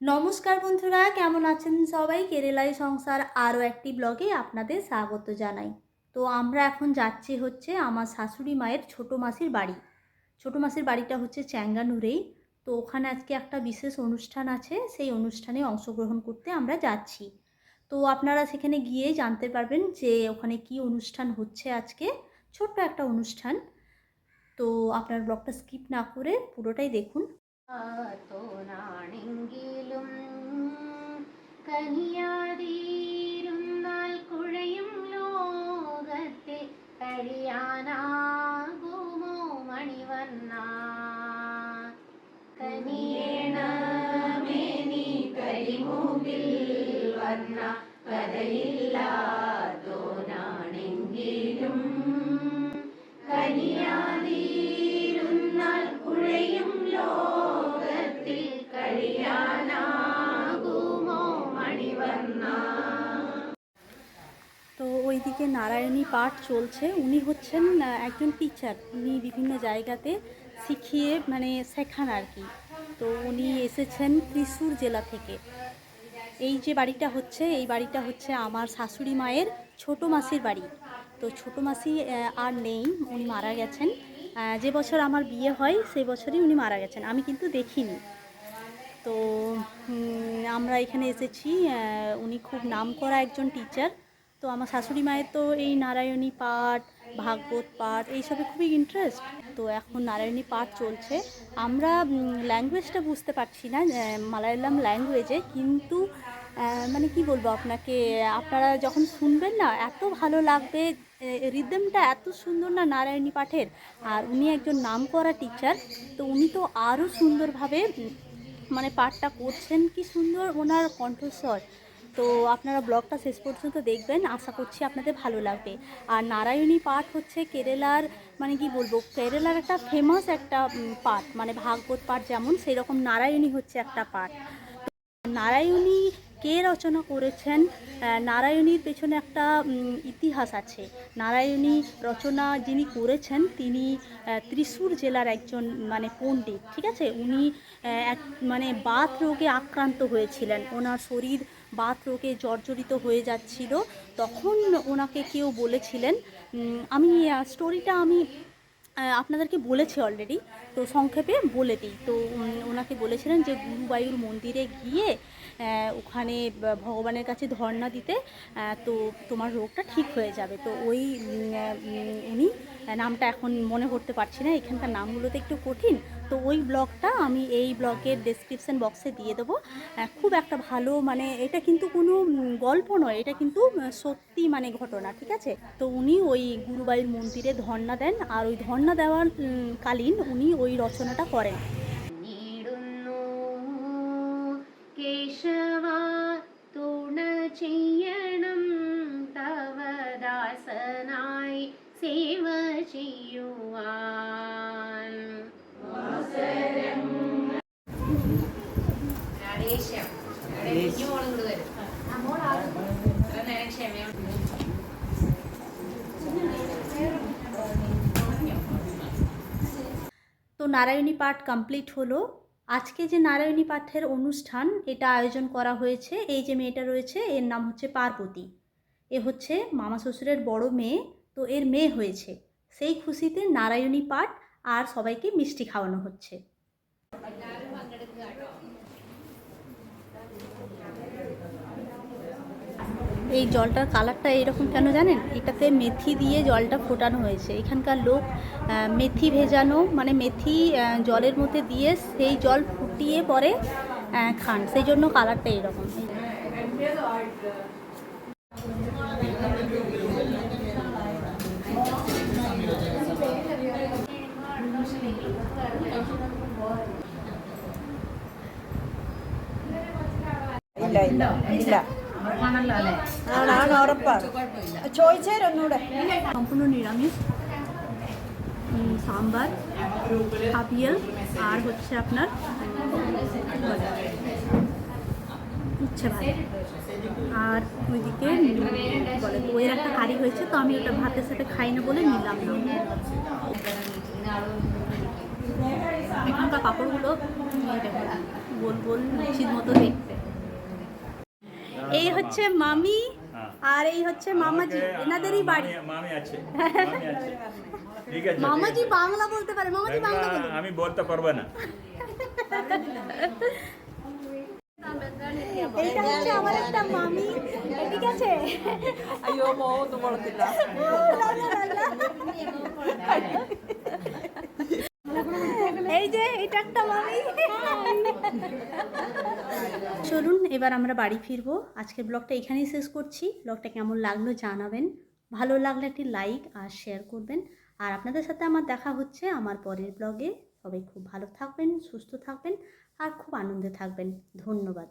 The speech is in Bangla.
নমস্কার বন্ধুরা, কেমন আছেন সবাই? কেরালাই সংসার আরও একটি ব্লগে আপনাদের স্বাগত জানাই। তো আমরা এখন যাচ্ছি হচ্ছে আমার শাশুড়ি মায়ের ছোটো মাসির বাড়ি। ছোটো মাসির বাড়িটা হচ্ছে চ্যাঙ্গানুরেই। তো ওখানে আজকে একটা বিশেষ অনুষ্ঠান আছে, সেই অনুষ্ঠানে অংশগ্রহণ করতে আমরা যাচ্ছি। তো আপনারা সেখানে গিয়ে জানতে পারবেন যে ওখানে কি অনুষ্ঠান হচ্ছে আজকে। ছোট্ট একটা অনুষ্ঠান। তো আপনার ব্লগটা স্কিপ না করে পুরোটাই দেখুন। തോനാണെങ്കിലും കനിയാതീരുന്നാൽ കുഴയും ലോകത്തെ കഴിയാനാകുമോ മണിവർണ കനിയേണമേ നീ കരിമുകിൽ വർണ കഥയില്ലാതോനാണെങ്കിലും കനിയാതീരുന്നാൽ കുഴയും ലോകത്തിൽ കഴിയാനാകുമോ മണിവർണ്ണ তো ওইদিকে নারায়ণী পাঠ চলছে উনি হচ্ছেন আহ, একজন টিচার উনি বিভিন্ন জায়গাতে শিখিয়ে মানে শেখান আর কি তো উনি এসেছেন ত্রিশূর জেলা থেকে এই যে বাড়িটা হচ্ছে এই বাড়িটা হচ্ছে আমার শাশুড়ি মায়ের ছোটো মাসির বাড়ি তো ছোটো মাসি আর নেই, উনি মারা গেছেন। যে বছর আমার বিয়ে হয়, সেই বছরই উনি মারা গেছেন। আমি কিন্তু দেখিনি। তো আমরা এখানে এসেছি উনি খুব নামকরা একজন টিচার তো আমার শাশুড়ি মায়ের তো এই নারায়ণী পাঠ, ভাগবত পাঠ, এইসবে খুবই ইন্টারেস্ট তো এখন নারায়ণী পাঠ চলছে। আমরা ল্যাঙ্গুয়েজটা বুঝতে পারছি না মালায়ালাম ল্যাঙ্গুয়েজে কিন্তু মানে কি বলব আপনাকে, আপনারা যখন শুনবেন না, এত ভালো লাগবে রিদমটা এত সুন্দর না নারায়ণী পাঠের। আর উনি একজন নামকরা টিচার তো উনি তো আরও সুন্দরভাবে মানে পাঠটা করছেন, কি সুন্দর ওনার কণ্ঠস্বর। তো আপনারা ব্লগটা শেষ পর্যন্ত দেখবেন, আশা করছি আপনাদের ভালো লাগবে। আর নারায়ণী পাঠ হচ্ছে কেরালার মানে কি বলব, কেরালার একটা ফেমাস একটা পাঠ মানে ভাগবত পাঠ যেমন সেই রকম নারায়ণী হচ্ছে একটা পাঠ। নারায়ণী কে রচনা করেছেন? নারায়ণীর পেছনে একটা ইতিহাস আছে। নারায়ণী রচনা যিনি করেছেন, তিনি ত্রিশূর জেলার একজন মানে পণ্ডিত, ঠিক আছে? উনি এক মানে বাত রোগে আক্রান্ত হয়েছিলেন। ওনার শরীর বাত রোগে জর্জরিত হয়ে যাচ্ছিল। তখন ওনাকে কেউ বলেছিলেন আমি স্টোরিটা আমি আপনাদেরকে বলেছে অলরেডি তো সংক্ষেপে বলে দিই। তো ওনাকে বলেছিলেন যে গুরুবায়ুর মন্দিরে গিয়ে ওখানে ভগবানের কাছে ধর্ণা দিতে তো তোমার রোগটা ঠিক হয়ে যাবে। তো ওই উনি নামটা এখন মনে করতে পারছি না। এখানকার নামগুলোতে একটু কঠিন। তো ওই ব্লগটা আমি এই ব্লগের ডেসক্রিপশন বক্সে দিয়ে দেবো। খুব একটা ভালো মানে এটা কিন্তু কোনো গল্প নয়, এটা কিন্তু সত্যি মানে ঘটনা, ঠিক আছে? তো উনি ওই গুরুবাইয়ের মন্দিরে ধর্ণা দেন, আর ওই ধর্ণা দেওয়ার কালীন উনি ওই রচনাটা করেন। তো নারায়ণী পাঠ কমপ্লিট হলো। আজকে যে নারায়ণী পাঠের অনুষ্ঠান, এটা আয়োজন করা হয়েছে। এই যে মেয়েটা রয়েছে, এর নাম হচ্ছে পার্বতী। এ হচ্ছে মামা শ্বশুরের বড় মেয়ে, তো এর মেয়ে হয়েছে। সেই খুশিতে নারায়ণী পাঠ আর সবাইকে মিষ্টি খাওয়ানো হচ্ছে। এই জলটার কালারটা এরকম কেন জানেন? এটাতে মেথি দিয়ে জলটা ফোটানো হয়েছে। এখানকার লোক মেথি ভেজানো মানে মেথি জলের মধ্যে দিয়ে সেই জল ফুটিয়ে পরে খান। সেই জন্য কালারটা এরকম। ಇಲ್ಲ ಇಲ್ಲ ആണാണ് ഉറപ്പാണ് ചോദിച്ചേരും ഒന്നുകൂടെ সম্পূর্ণ নিরামিষ উম, সাম্বার আবিয়াল আর হচ্ছে আপনার উম, কি বলে? উচ্ছে ভাত আর ওইদিকে উম, কি বলে দইয়ের একটা কারি হয়েছে তো আমি ওটা ভাতের সাথে খাই না বলে নিলাম না এখানকার পাঁপড়গুলো এই দেখুন গোল গোল লুচির মতো দেখতে এই হচ্ছে মামি আর এই হচ্ছে মামাজি। এনাদেরই বাড়ি। মামি আছে। ঠিক আছে। মামাজি বাংলা বলতে পারে। মামাজি বাংলা আমি বলতে পারব না। আমার একটা মামি। ঠিক আছে? এই যে, এটা একটা মামি। চলুন, এবার আমরা বাড়ি ফিরবো। আজকের ব্লগটা এখানেই শেষ করছি। ব্লগটা কেমন লাগল জানাবেন। ভালো লাগলে একটি লাইক আর শেয়ার করবেন। আর আপনাদের সাথে আমার দেখা হচ্ছে আমার পরের ব্লগে। সবাই খুব ভালো থাকবেন, সুস্থ থাকবেন আর খুব আনন্দে থাকবেন। ধন্যবাদ।